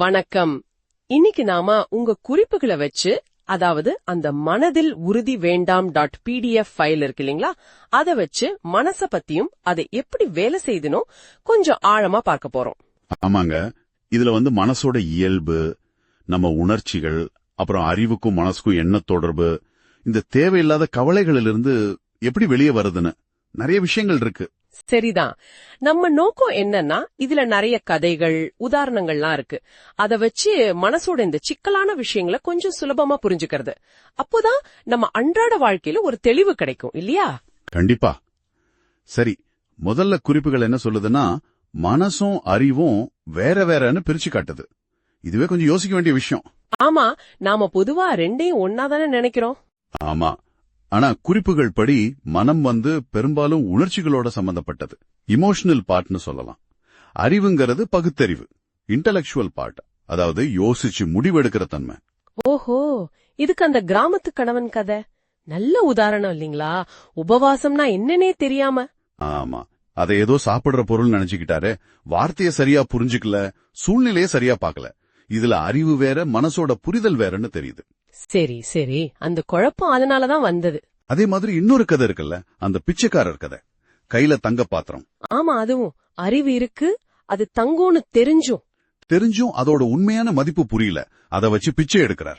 வணக்கம். இன்னைக்கு நாம உங்க குறிப்புகளை வச்சு அதாவது அந்த மனதில் உறுதி வேண்டாம் டாட் பிடிஎஃப் ஃபைல் இருக்கு இல்லீங்களா? அத வச்சு மனச பத்தியும் அதை எப்படி வேலை செய்தனும் கொஞ்சம் ஆழமா பார்க்க போறோம். ஆமாங்க. இதுல வந்து மனசோட இயல்பு நம்ம உணர்ச்சிகள் அப்புறம் அறிவுக்கும் மனசுக்கும் என்ன தொடர்பு இந்த தேவையில்லாத கவலைகளிலிருந்து எப்படி வெளியே வருதுன்னு நிறைய விஷயங்கள் இருக்கு. சரிதான். நம்ம நோக்கம் என்னன்னா இதுல நிறைய கதைகள் உதாரணங்கள்லாம் இருக்கு. அத வச்சு மனசோட இந்த சிக்கலான விஷயங்களை கொஞ்சம் சுலபமா புரிஞ்சுக்கிறது. அப்போதான் நம்ம அன்றாட வாழ்க்கையில ஒரு தெளிவு கிடைக்கும் இல்லையா? கண்டிப்பா. சரி முதல்ல குறிப்புகள் என்ன சொல்லுதுன்னா மனசும் அறிவும் வேற வேறன்னு பிரிச்சு காட்டுது. இதுவே கொஞ்சம் யோசிக்க வேண்டிய விஷயம். ஆமா நாம பொதுவா ரெண்டையும் ஒன்னாதானே நினைக்கிறோம்? ஆமா. ஆனா குறிப்புகள் படி மனம் வந்து பெரும்பாலும் உணர்ச்சிகளோட சம்பந்தப்பட்டது. இமோஷனல் பார்ட்னு சொல்லலாம். அறிவுங்கிறது பகுத்தறிவு. இன்டலெக்சுவல் பார்ட் அதாவது யோசிச்சு முடிவெடுக்கிற தன்மை. ஓஹோ இதுக்கு அந்த கிராமத்து கணவன் கதை. நல்ல உதாரணம் இல்லீங்களா? உபவாசம்னா என்னன்னே தெரியாம. ஆமா. அதை ஏதோ சாப்பிடுற பொருள் நினைச்சுக்கிட்டாரு. வார்த்தைய சரியா புரிஞ்சுக்கல. சூழ்நிலைய சரியா பார்க்கல. இதுல அறிவு வேற மனசோட புரிதல் வேறன்னு தெரியுது. சரி சரி. அந்த குழப்பம் அதனாலதான் வந்தது. அதே மாதிரி இன்னொரு கதை இருக்குல்ல? அந்த பிச்சைக்காரர் கதை. கையில தங்க பாத்திரம். ஆமா அதுவும். அறிவு இருக்கு அது தங்கோன்னு தெரிஞ்சும். தெரிஞ்சும் அதோட உண்மையான மதிப்பு புரியல. அத வச்சு பிச்சை எடுக்கிறார்.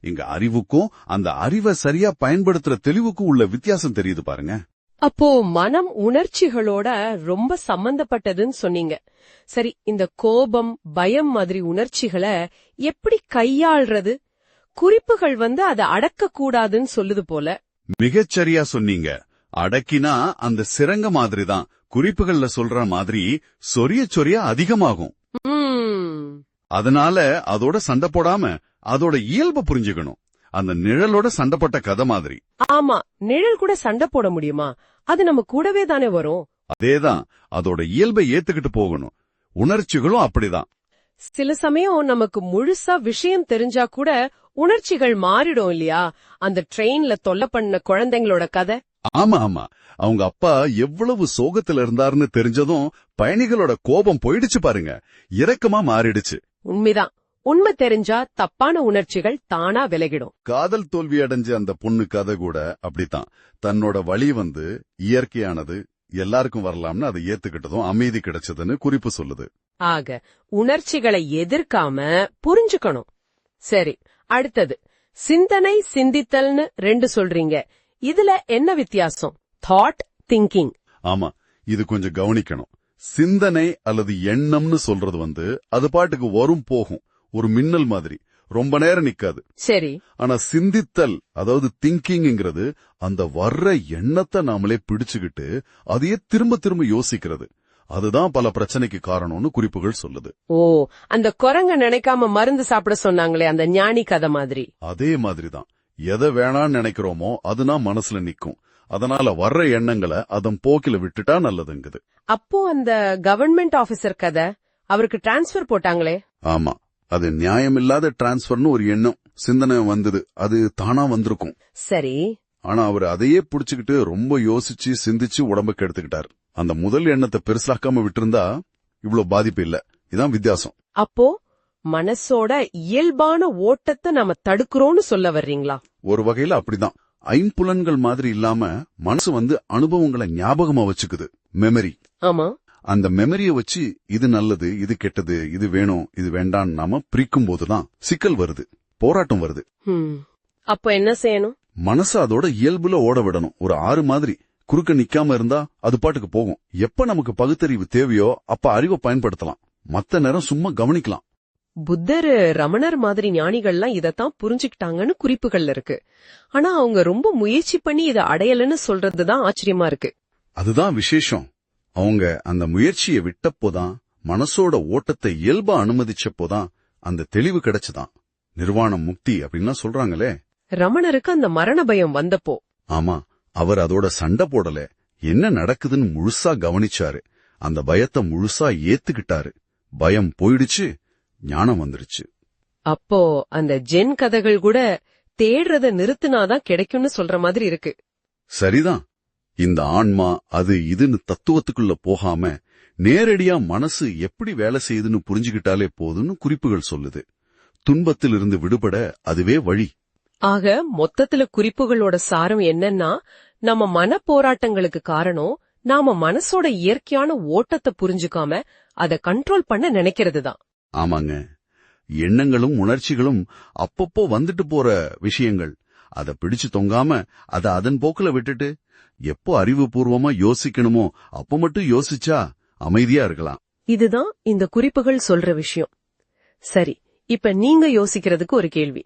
இங்க அறிவுக்கும் அந்த அறிவை சரியா பயன்படுத்துற தெளிவுக்கும் உள்ள வித்தியாசம் தெரியுது பாருங்க. அப்போ மனம் உணர்ச்சிகளோட ரொம்ப சம்பந்தப்பட்டதுன்னு சொன்னீங்க. சரி இந்த கோபம் பயம் மாதிரி உணர்ச்சிகளை எப்படி கையாள்றது? குறிப்புகள் வந்து அதை அடக்க கூடாதுன்னு சொல்லுது போல. மிகச்சரியா சொன்னீங்க. அடக்கினா அந்த சிறங்க மாதிரி தான் குறிப்புகள்ல சொல்ற மாதிரி சொரிய சொரிய அதிகமாகும். அதனால அதோட சண்டை போடாம அதோட இயல்பை புரிஞ்சுக்கணும். அந்த நிழலோட சண்டைப்பட்ட கதை மாதிரி. ஆமா நிழல் கூட சண்டை போட முடியுமா? அது நம்ம கூடவே தானே வரும். அதேதான் அதோட இயல்பை ஏத்துக்கிட்டு போகணும். உணர்ச்சிகளும் அப்படிதான். சில சமயம் நமக்கு முழுசா விஷயம் தெரிஞ்சா கூட உணர்ச்சிகள் மாறிடும் இல்லையா? அந்த ட்ரெயின்ல தொல்லை பண்ண குழந்தைங்களோட கதை? ஆமா ஆமா. அவங்க அப்பா எவ்வளவு சோகத்துல இருந்தாருன்னு தெரிஞ்சதும் பயணிகளோட கோபம் போயிடுச்சு பாருங்க. இரக்கமா மாறிடுச்சு. உண்மைதான். உண்மை தெரிஞ்சா தப்பான உணர்ச்சிகள் தானா விலகிடும். காதல் தோல்வி அடைஞ்ச அந்த பொண்ணு கதை கூட அப்படித்தான். தன்னோட வழி வந்து இயற்கையானது எல்லாருக்கும் வரலாம்னு அதை ஏத்துக்கிட்டதும் அமைதி கிடைச்சதுன்னு குறிப்பு சொல்லுது. ஆக உணர்ச்சிகளை எதிர்க்காம புரிஞ்சுக்கணும். சரி அடுத்தது சிந்தனை சிந்தித்தல்னு ரெண்டு சொல்றீங்க. இதுல என்ன வித்தியாசம்? தாட் திங்கிங் ஆமா இது கொஞ்சம் கவனிக்கணும். சிந்தனை அல்லது எண்ணம்னு சொல்றது வந்து அது பாட்டுக்கு வரும் போகும். ஒரு மின்னல் மாதிரி. ரொம்ப நேரம் நிக்காது. சரி. ஆனா சிந்தித்தல் அதாவது திங்கிங்கிறது அந்த வர்ற எண்ணத்தை நாமளே பிடிச்சுக்கிட்டு அதையே திரும்ப திரும்ப யோசிக்கிறது. அதுதான் பல பிரச்சனைக்கு காரணம்னு குறிப்புகள் சொல்லுது. ஓ அந்த குரங்க நினைக்காம மருந்து சாப்பிட சொன்னாங்களே அந்த ஞானி கதை மாதிரி. அதே மாதிரிதான். எதை வேணாம்னு நினைக்கிறோமோ அதுதான் மனசுல நிக்கும். அதனால வர்ற எண்ணங்களை அதன் போக்கில விட்டுட்டா நல்லதுங்குது. அப்போ அந்த கவர்மெண்ட் ஆபீசர் கதை அவருக்கு டிரான்ஸ்பர் போட்டாங்களே? ஆமா. அது நியாயமில்லாத டிரான்ஸ்பர்னு ஒரு எண்ணம் சிந்தனை வந்தது. அது தானா வந்திருக்கும். சரி. ஆனா அவர் அதையே புடிச்சுக்கிட்டு ரொம்ப யோசிச்சு சிந்திச்சு உடம்புக்கு எடுத்துக்கிட்டார் அந்த முதல் எண்ணத்தை பெருசாக்காம விட்டிருந்தா இவ்ளோ பாதிப்பு இல்ல. இதான் வித்தியாசம். அப்போ மனசோட இயல்பான ஓட்டத்தை நாம தடுக்கிறோம்னு சொல்ல வர்றீங்களா? ஒரு வகையில அப்படிதான். ஐம்புலன்கள் மாதிரி இல்லாம மனசு வந்து அனுபவங்களை ஞாபகமா வச்சுக்குது. மெமரி. ஆமா. அந்த மெமரிய வச்சு இது நல்லது இது கெட்டது இது வேணும் இது வேண்டாம் நாம பிரிக்கும் போதுதான் சிக்கல் வருது போராட்டம் வருது. அப்போ என்ன செய்யணும்? மனசு அதோட இயல்புல ஓட விடணும். ஒரு ஆறு மாதிரி. குறுக்க நிக்காம இருந்தா அது பாட்டுக்கு போகும். எப்ப நமக்கு பகுத்தறிவு தேவையோ அப்ப அறிவை பயன்படுத்தலாம். மத்த நேரம் சும்மா கவனிக்கலாம். புத்தர் ரமணர் மாதிரி ஞானிகள்லாம் இதத்தான் புரிஞ்சுக்கிட்டாங்கன்னு குறிப்புகள்ல இருக்கு. ஆனா அவங்க ரொம்ப முயற்சி பண்ணி இதை அடையலன்னு சொல்றதுதான் ஆச்சரியமா இருக்கு. அதுதான் விசேஷம். அவங்க அந்த முயற்சியை விட்டப்போதான் மனசோட ஓட்டத்தை இயல்பா அனுமதிச்சப்போதான் அந்த தெளிவு கிடைச்சுதான். நிர்வாணம் முக்தி அப்படின்லாம் சொல்றாங்களே. ரமணருக்கு அந்த மரண பயம் வந்தப்போ. ஆமா. அவர் அதோட சண்டை போடல. என்ன நடக்குதுன்னு முழுசா கவனிச்சாரு. அந்த பயத்தை முழுசா ஏத்துக்கிட்டாரு. பயம் போயிடுச்சு ஞானம் வந்துருச்சு. அப்போ அந்த ஜென் கதைகள் கூட தேடுறத நிறுத்தினாதான் கிடைக்கும்னு சொல்ற மாதிரி இருக்கு. சரிதான். இந்த ஆன்மா அது இதுன்னு தத்துவத்துக்குள்ள போகாம நேரடியா மனசு எப்படி வேலை செய்யுதுன்னு புரிஞ்சுக்கிட்டாலே போதும்னு குறிப்புகள் சொல்லுது. துன்பத்திலிருந்து விடுபட அதுவே வழி. ஆக மொத்தத்துல குறிப்புகளோட சாரம் என்னன்னா நம்ம மன போராட்டங்களுக்கு காரணம் நாம மனசோட இயற்கையான ஓட்டத்தை புரிஞ்சுக்காம அத கண்ட்ரோல் பண்ண நினைக்கிறது தான் ஆமாங்க. எண்ணங்களும் உணர்ச்சிகளும் அப்பப்போ வந்துட்டு போற விஷயங்கள். அத பிடிச்சு தொங்காம அத அதன் போக்குல விட்டுட்டு எப்போ அறிவுபூர்வமா யோசிக்கணுமோ அப்ப மட்டும் யோசிச்சா அமைதியா இருக்கலாம். இதுதான் இந்த குறிப்புகள் சொல்ற விஷயம். சரி இப்ப நீங்க யோசிக்கிறதுக்கு ஒரு கேள்வி.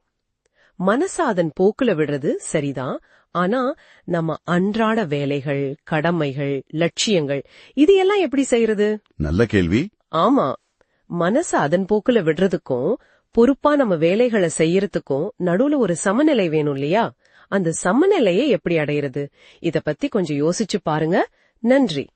மனச அதன் போக்குல விடுறது சரிதான். ஆனா நம்ம அன்றாட வேலைகள் கடமைகள் லட்சியங்கள் இது எல்லாம் எப்படி செய்யறது? நல்ல கேள்வி. ஆமா மனச அதன் போக்குல விடுறதுக்கும் பொறுப்பா நம்ம வேலைகளை செய்யறதுக்கும் நடுவுல ஒரு சமநிலை வேணும் இல்லையா? அந்த சமநிலையை எப்படி அடையிறது? இத பத்தி கொஞ்சம் யோசிச்சு பாருங்க. நன்றி.